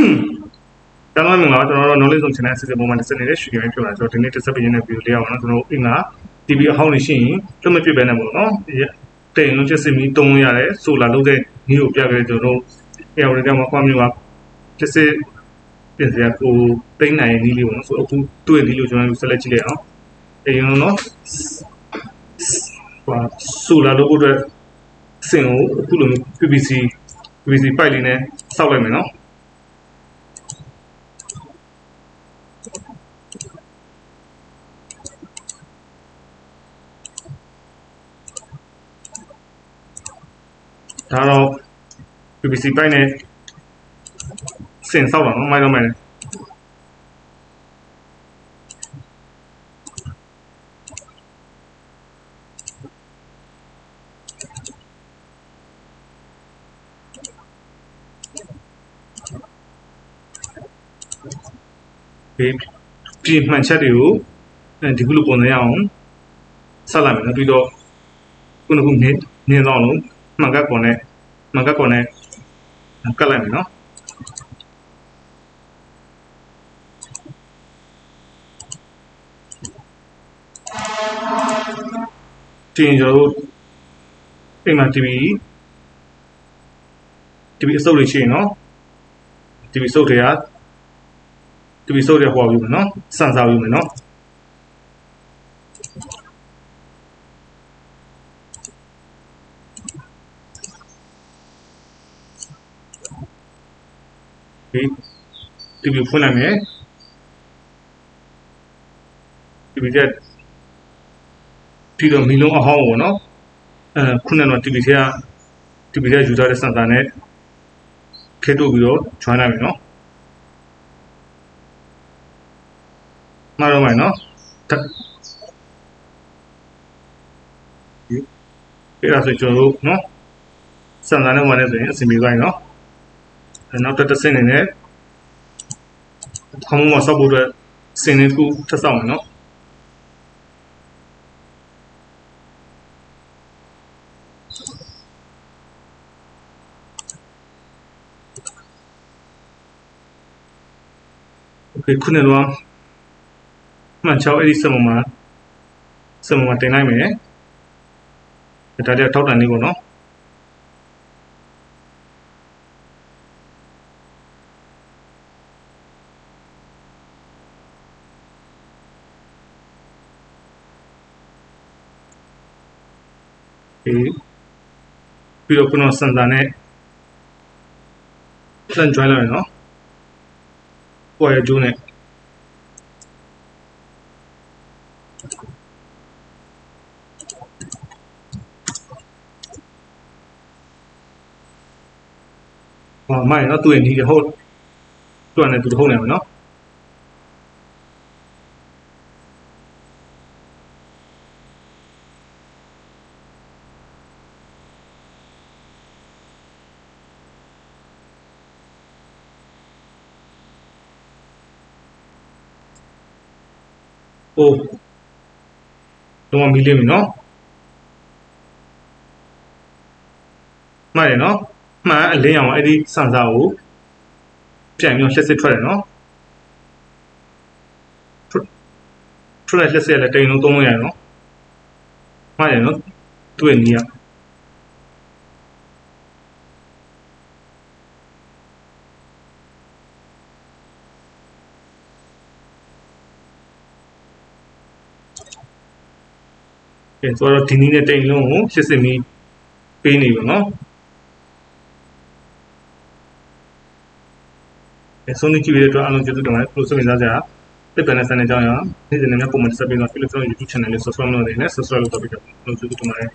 ကျွန်တော်မင်္ဂလာပါကျွန်တော်တို့ knowledge zone channel အစီအစဉ်ပုံမှန်တစ်စက်နေတဲ့ Sugar ဖြစ်ပါတယ်ကျွန်တော်ဒီနေ့တစ်စက်ပြင်းတဲ့ video လေးရအောင်နော်ကျွန်တော်အိမ်က TV အဟောင်းနေရှိရင်လွတ်မပြစ်ပဲနဲ့ပေါ့နော်ဒီတိမ်လုံးချက်စင်ပြီးတုံးလို့ရတယ်ဆိုလာလုံးတဲ့နည်းကိုပြခဲ့ကျွန်တော်တို့အေဝရကမှာကွာမျိုးကချက်စစ်ပြင်စရာကိုတိမ်နိုင်နည်းလေးပေါ့နော်ဆိုအခုသူ့ရဲ့နည်းလေးကိုကျွန်တော်တို့ဆက်လက်ကြည့်လိုက်အောင်အေးနော်ဟိုဆိုလာလုံးအတွက်စင်ကိုအခုလိုမျိုး PVC PVC ပိုက်လေးနဲ့စောက်လိုက်မယ်နော် ဒါတော့ PPC ပိုက်နဲ့စင်ဆောက်တော့နော်မိုက်တော့မိုက်တယ်ဒီပြင်မှန်ချက်တွေကိုအဲဒီခုလိုပုံစံရအောင်ဆက်လိုက်မယ်နော်ပြီးတော့ခုနကနင်းနင်းတော့လုံး မှန်ကပ်ပေါ်နဲ့မှန်ကပ်ပေါ်နဲ့ကတ်လိုက်မယ်နော်တင်ကျွန်တော်တို့အိမ်မှာ TV TV အစုပ်လေးရှိရင်နော် TV စုပ်တွေက TV စုပ်တွေဟောပြီးမယ်နော်စမ်းစားပြီးမယ်နော် ဒီ TV ဖွင့်လိုက်မယ် TV တဲ့ဒီတော့မီလုံးအဟောင်းပေါ့နော်အဲခုနကတော့ TV ထဲက TV ထဲယူထားတဲ့စင်တာနဲ့ခဲတို့ပြီးတော့ join လိုက်မယ်နော်မှားတော့မယ်နော်တက်ဒီအဲ့ဒါဆိုကျွန်တော်တို့နော်စင်တာနဲ့ဝင်နေဆိုရင်အဆင်ပြေသွားပြီနော် နောက်တစ်တစ်ဆင့်နေနဲ့ခေါင်းမဆောက်ဖို့အတွက်စင်နေတစ်ခုထပ်ဆောက်မယ်နော်โอเคခုနကတော့မှန်ချောက်အဲ့ဒီစက်မမှာစက်မမှာတင်လိုက်မယ်ဒါတည်းထောက်တန်လေးပေါ့နော် ပြီးပြီးတော့ခုနစန်တာနဲ့လန် join လိုက်ရနော်ပေါ်ရကျိုးနဲ့ဟောမိုင်နော်သူ့ရဲ့နီးတယ်ဟုတ်သူ့အနေနဲ့သူဟုတ်နေမှာနော် ဟိုတော့မီးလေးပြီနော်မှန်ရနော်မှန်အလင်းအောင်အဲ့ဒီစံစာကိုပြန်ပြီးလက်စစ်ထွက်တယ်နော်ထွက်ထွက်လိုက်လက်စစ်လည်းတိန်လုံးသုံးလို့ရတယ်နော်မှန်ရနော်သူ့ရဲ့နီးက ကဲဆိုတော့ဒီနည်းနဲ့တိန်လုံးကိုရှစ်စစ်မီပေးနေပြီနော်အဲဆုံးနေကြည့်ရတဲ့အတွက်အားလုံးကျေးဇူးတင်ပါတယ်ပရိုဆိုရင်စားကြတစ်ပန်နဲ့ဆန်နေကြအောင်နေ့စဉ်နဲ့ပုံမှန်ဆက်ပြီးတော့ Philips YouTube channel လေး subscribe လုပ်နေနဲ့ subscribe လုပ်တော့ပြီးတော့ကျေးဇူးတင်ပါတယ်